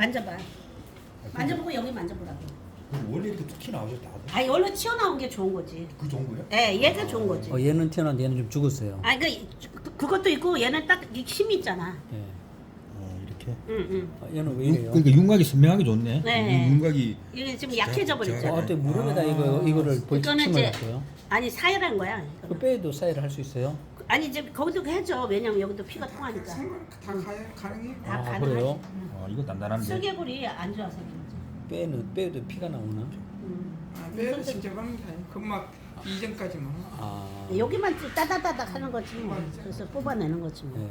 만져봐. 만져보고 여기 만져보라고. 원래 이렇게 툭 튀어나오죠 다들? 아니 원래 튀어나온 게 좋은 거지. 그 좋은 거예요? 예, 얘가 좋은 거지. 어, 얘는 태어났는데 얘는 좀 죽었어요. 아, 그 그것도 있고 얘는 딱이 힘이 있잖아. 예. 어 이렇게 응, 응. 어, 얘는 왜 윤, 이래요? 그러니까 윤곽이 선명하게 좋네 네. 윤- 윤곽이 이게 지금 약해져 어, 버렸잖아. 어때 무릎에다 아. 이거 이거를 이거는 벌침을 이제 했어요? 아니 사혈한 거야. 그 이거는. 뼈에도 사이를 할 수 있어요? 아니 이제 거기도 해줘. 왜냐면 여기도 피가 통하니까. 다 가능 가능해. 다 아, 가능하지. 그래요? 아 이거 단단한데 슬개골이 안 좋아서. 뼈에는 뼈에도 피가 나오나? 음. 아, 진짜 게 근막 이전까지만. 아. 여기만 따다다닥 하는 거지 뭐. 그래서 뽑아내는 거지 뭐. 예.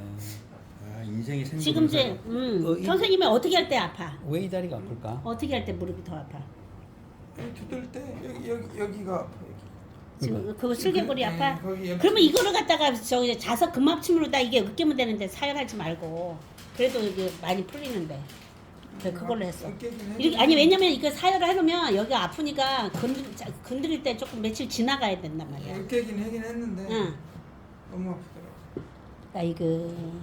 아 인생이 생 지금 이제 음, 어, 이- 선생님이 어떻게 할 때 아파? 왜 이 다리가 아플까? 어떻게 할 때 무릎이 더 아파? 여기 두들 때 여기 여기 여기가 아파. 여기. 지금 그 슬개골이 네, 아파? 거기 여기. 그러면 이거를 갖다가 저기 자석 근막침으로 다 이게 으깨면 되는데 사혈하지 말고 그래도 이게 많이 풀리는데 그래, 그걸로 했어. 으깨긴. 이렇게, 아니 왜냐면 이거 사혈을 해놓으면 여기가 아프니까 건드, 자, 건드릴 때 조금 며칠 지나가야 된단 말이야. 으깨긴 하긴 했는데 응. 너무 아프더라고. 아이고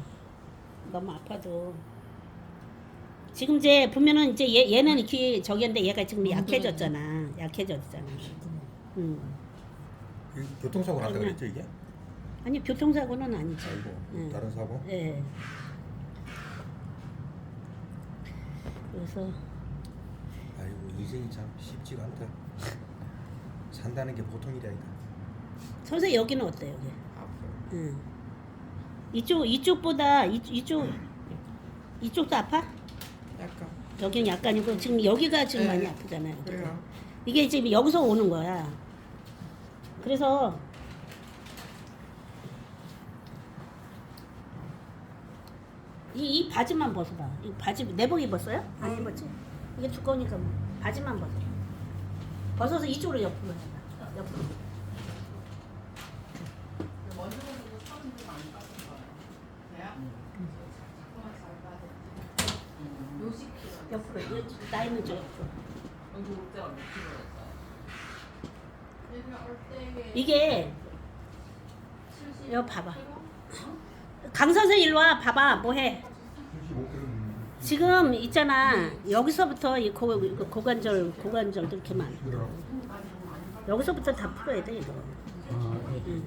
너무 아파도 지금 이제 보면은 이제 얘, 얘는 이렇게 저기인데 얘가 지금 약해졌잖아. 약해졌잖아. 음. 이 교통사고 났다 그랬죠 이게? 아니 교통사고는 아니죠. 아이고 응. 다른 사고? 예. 그래서 아이고 인생이 참 쉽지가 않다 산다는 게 보통 일이 아니다 선생 여기는 어때 여기? 아파요. 응. 이쪽 이쪽보다 이, 이쪽 이쪽도 아파? 약간. 여기는 약간이고 지금 여기가 지금 네. 많이 아프잖아요. 그래요. 이게 지금 여기서 오는 거야. 그래서 이, 이 바지만 벗어봐. 이 바지 내복 입었어요? 안 음. 입었지? 이게 두꺼우니까 뭐. 바지만 벗어. 벗어서 이쪽으로 옆으로 해봐. 옆으로. 옆으로. 이- 나 있는 쪽 옆으로. 이게 이거 봐봐. 강 선생 일로 와 봐봐 뭐해? 지금 있잖아 여기서부터 이 고, 고관절 고관절도 이렇게 많아. 여기서부터 다 풀어야 돼 이거. 아,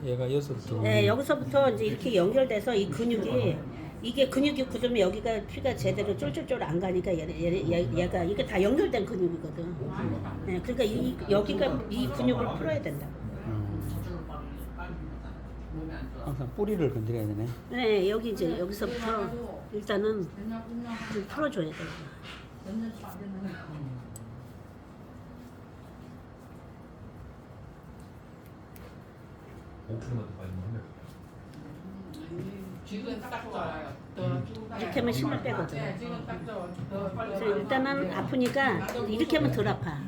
얘- 얘가 여기서부터. 네 여기서부터 이제 이렇게 연결돼서 이 근육이 이게 근육이 굳으면 여기가 피가 제대로 쫄쫄쫄 안 가니까 얘, 얘, 얘, 얘가 이게 다 연결된 근육이거든. 네, 그러니까 이 여기가 이 근육을 풀어야 된다. 음. 항상 뿌리를 건드려야 되네. 네, 여기 이제 여기서부터 일단은 좀 풀어줘야 돼. 지 금 딱 좋아요. 이렇게 하면 힘을 빼거든. 네, 지금 딱 좋아. 더 빨리 그래서 일단은 아프니까 이렇게 하면 덜 아파.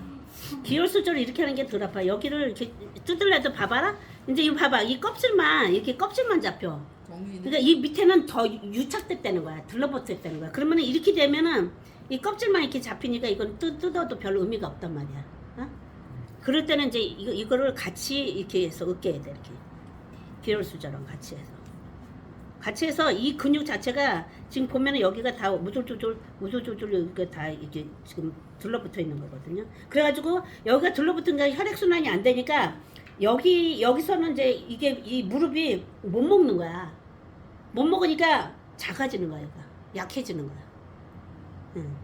기울 수저를 이렇게 하는 게 덜 아파. 여기를 이렇게 뜯을래도 봐봐라. 이제 이거 봐봐. 이 껍질만 이렇게 껍질만 잡혀. 그러니까 이 밑에는 더 유착됐다는 거야. 들러붙었다는 거야. 그러면은 이렇게 되면은 이 껍질만 이렇게 잡히니까 이건 뜯, 뜯어도 별 의미가 없단 말이야. 어? 그럴 때는 이제 이거 이거를 같이 이렇게 해서 으깨야 돼 이렇게. 기울 수저랑 같이 해서. 같이 해서 이 근육 자체가 지금 보면은 여기가 다 우둘두둘 우둘두둘 이렇게 다 이게 지금 들러붙어 있는 거거든요. 그래가지고 여기가 들러붙은 게 혈액 순환이 안 되니까 여기 여기서는 이제 이게 이 무릎이 못 먹는 거야. 못 먹으니까 작아지는 거야, 얘가 약해지는 거야. 응.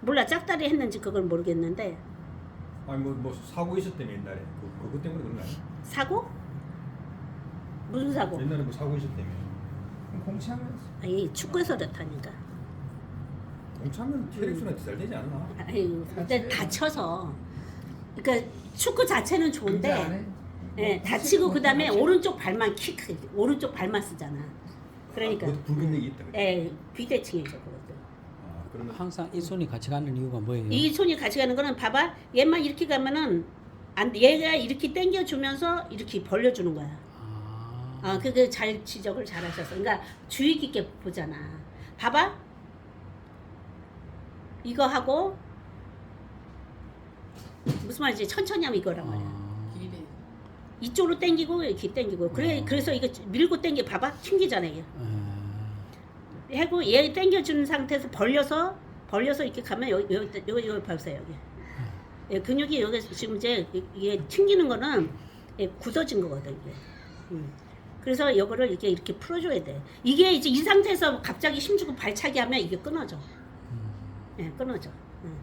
몰라 짝다리 했는지 그걸 모르겠는데 아니 뭐, 뭐 사고 있었다며 옛날에 그, 그것 때문에 그런 거 아니야? 사고? 무슨 사고? 옛날에 뭐 사고 있었다며 공치하면서. 아니 축구에서 그렇다니까. 공차면 혈액순환 잘 되지 않나? 아유, 근데 다쳐서. 그러니까 축구 자체는 좋은데, 예, 다치고 그 다음에 오른쪽 발만 킥, 오른쪽 발만 쓰잖아. 그러니까, 아, 그것도 불균형이 있다. 예, 비대칭이죠, 그것도. 아 그러면 항상 이 손이 같이 가는 이유가 뭐예요? 이 손이 같이 가는 거는 봐봐, 얘만 이렇게 가면은 안, 얘가 이렇게 당겨주면서 이렇게 벌려주는 거야. 아, 아, 그게 잘 지적을 잘 하셨어. 그러니까 주의 깊게 보잖아. 봐봐. 이거 하고 무슨 말이지? 천천히 하면 이거란 말이야. 아, 이쪽으로 당기고 이렇게 당기고 그래 어. 그래서 이거 밀고 당겨 봐봐 튕기잖아 이게 에, 하고 얘 당겨주는 상태에서 벌려서 벌려서 이렇게 가면 여기 여기 여기, 여기 보세요 여기. 예, 근육이 여기 지금 이제 이- 이게 튕기는 거는 예, 굳어진 거거든 이게. 음. 그래서 이거를 이렇게 이렇게 풀어줘야 돼. 이게 이제 이 상태에서 갑자기 힘주고 발차기 하면 이게 끊어져. 예, 끊어져. 음.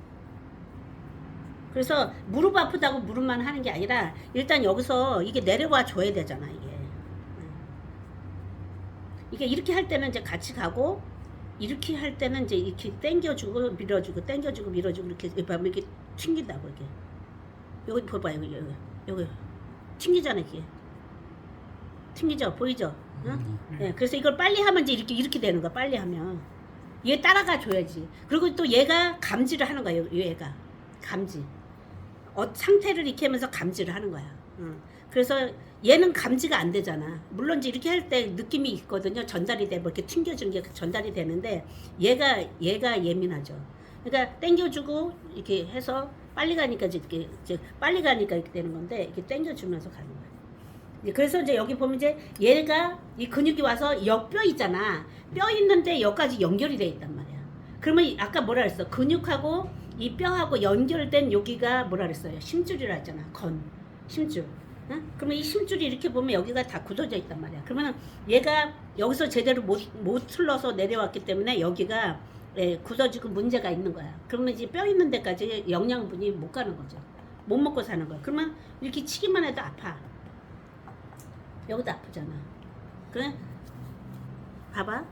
그래서 무릎 아프다고 무릎만 하는 게 아니라 일단 여기서 이게 내려와 줘야 되잖아 이게. 음. 이게 이렇게 할 때는 이제 같이 가고 이렇게 할 때는 이제 이렇게 당겨주고 밀어주고 당겨주고 밀어주고 이렇게 이렇게 튕긴다고 이게. 여기 봐봐 여기 여기 여기 튕기잖아 이게. 튕기죠? 보이죠? 응? 예, 그래서 이걸 빨리 하면 이제 이렇게 이렇게 되는 거야 빨리 하면. 얘 따라가 줘야지. 그리고 또 얘가 감지를 하는 거야 얘가. 감지. 어, 상태를 이렇게 하면서 감지를 하는 거야. 응. 그래서 얘는 감지가 안 되잖아. 물론 이제 이렇게 할 때 느낌이 있거든요. 전달이 돼 뭐 이렇게 튕겨주는 게 전달이 되는데 얘가 얘가 예민하죠. 그러니까 당겨주고 이렇게 해서 빨리 가니까 이제 이렇게 이제 빨리 가니까 이렇게 되는 건데 이렇게 당겨주면서 가는 거야 그래서 이제 여기 보면 이제 얘가 이 근육이 와서 옆뼈 있잖아. 뼈 있는데 여기까지 연결이 돼 있단 말이야. 그러면 이- 아까 뭐라 그랬어? 근육하고 이 뼈하고 연결된 여기가 뭐라 그랬어요? 심줄이라 했잖아. 건. 심줄. 응? 그러면 이 심줄이 이렇게 보면 여기가 다 굳어져 있단 말이야. 그러면 얘가 여기서 제대로 못, 못 틀러서 내려왔기 때문에 여기가 예, 굳어지고 문제가 있는 거야. 그러면 이제 뼈 있는 데까지 영양분이 못 가는 거죠. 못 먹고 사는 거야. 그러면 이렇게 치기만 해도 아파. 여기도 아프잖아. 그래? 봐봐.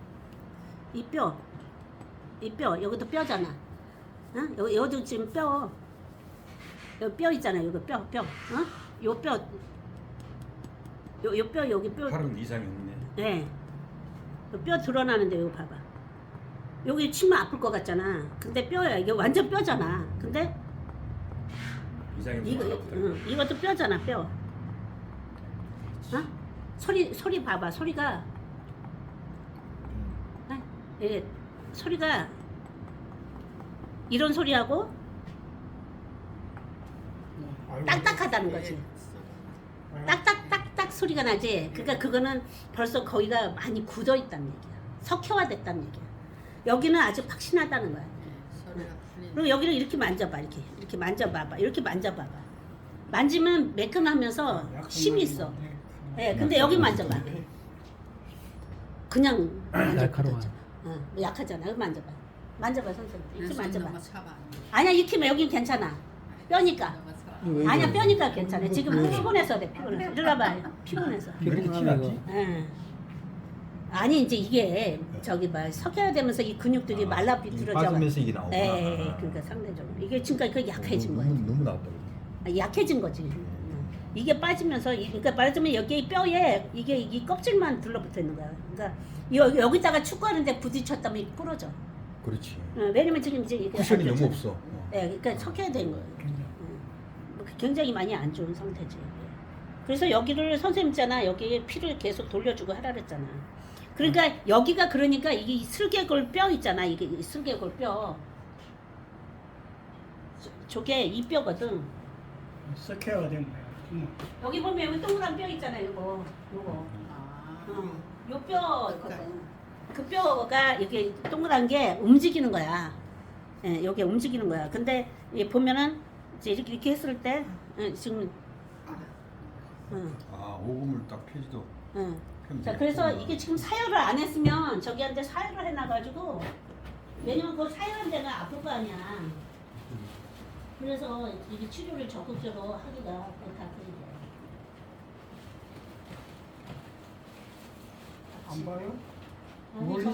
이 뼈. 이 뼈. 여기도 뼈잖아. 응? 여기, 여기도 지금 뼈. 여기 뼈 있잖아. 여기 뼈, 뼈. 어? 요 뼈. 요, 요 뼈, 여기 뼈. 팔은 이상이 없네. 네. 요뼈 드러나는데 이거 봐봐. 여기 치면 아플 것 같잖아. 근데 뼈야. 이게 완전 뼈잖아. 근데 이상이 이거, 없어. 응, 이것도 뼈잖아, 뼈. 어? 소리, 소리 봐봐. 소리가. 아, 이게 소리가 이런 소리하고 딱딱하다는 거지. 딱딱딱딱 소리가 나지. 그러니까 그거는 벌써 거기가 많이 굳어 있다는 얘기야. 석회화 됐다는 얘기야. 여기는 아주 확신하다는 거야. 그리고 여기를 이렇게 만져봐, 이렇게 이렇게 만져봐봐, 이렇게 만져봐봐. 만지면 매끈하면서 힘이 있어. 예, 근데 여기 만져봐. 그냥 날카로워. 어, 약하잖아. 여기 만져봐. 만져봐, 선생님. 이렇게 만져봐. 아니야, 이렇게 여긴 괜찮아. 뼈니까. 아니야? 뼈니까 괜찮아. 지금 피곤해서 그래, 피곤해서. 이리 와봐. 피곤해서. 이거 예. 아니 이제 이게 저기 막 석회화 되면서 이 근육들이 아, 말라 비틀어져. 빠지면서 이게 나오구나. 예. 그러니까 상대적으로 이게 지금까지 그 약해진 거예요. 너무, 너무 나왔다. 아, 약해진 거지. 음. 이게 빠지면서 이- 그러니까 말하자면 여기 이 뼈에 이게 이 껍질만 들러붙어 있는 거야. 그러니까 여, 여기다가 축구하는데 부딪혔다면 이게 부러져. 그렇지. 어, 왜냐면 지금 이제 이게 쿠션이 안 너무. 없어. 어. 예, 그러니까 석회된 거예요. 음. 뭐 굉장히 많이 안 좋은 상태지. 그래서 여기를 선생님 있잖아. 여기 피를 계속 돌려주고 하라 그랬잖아. 그러니까 여기가 그러니까 이게 슬개골 뼈 있잖아. 이게 이 슬개골 뼈. 저- 저게 이 뼈거든. 석회가 된 거야. 음. 여기 보면 여기 동그란 뼈 있잖아. 이거. 이거. 아. 어. 요 뼈거든. 그 뼈가 이렇게 동그란 게 움직이는 거야. 예, 여기 움직이는 거야. 근데 이 보면은 이제 이렇게 이렇게 했을 때 예, 지금 응, 아 오금을 딱 펴지도. 응. 펴면 자, 되겠구나. 그래서 이게 지금 사열을 안 했으면 저기한테 사열을 해놔가지고 왜냐면 그 사열한 데가 아플 거 아니야. 그래서 이게 치료를 적극적으로 하기가 다 그런 거야. 안 봐요? 아니, 멀리 정-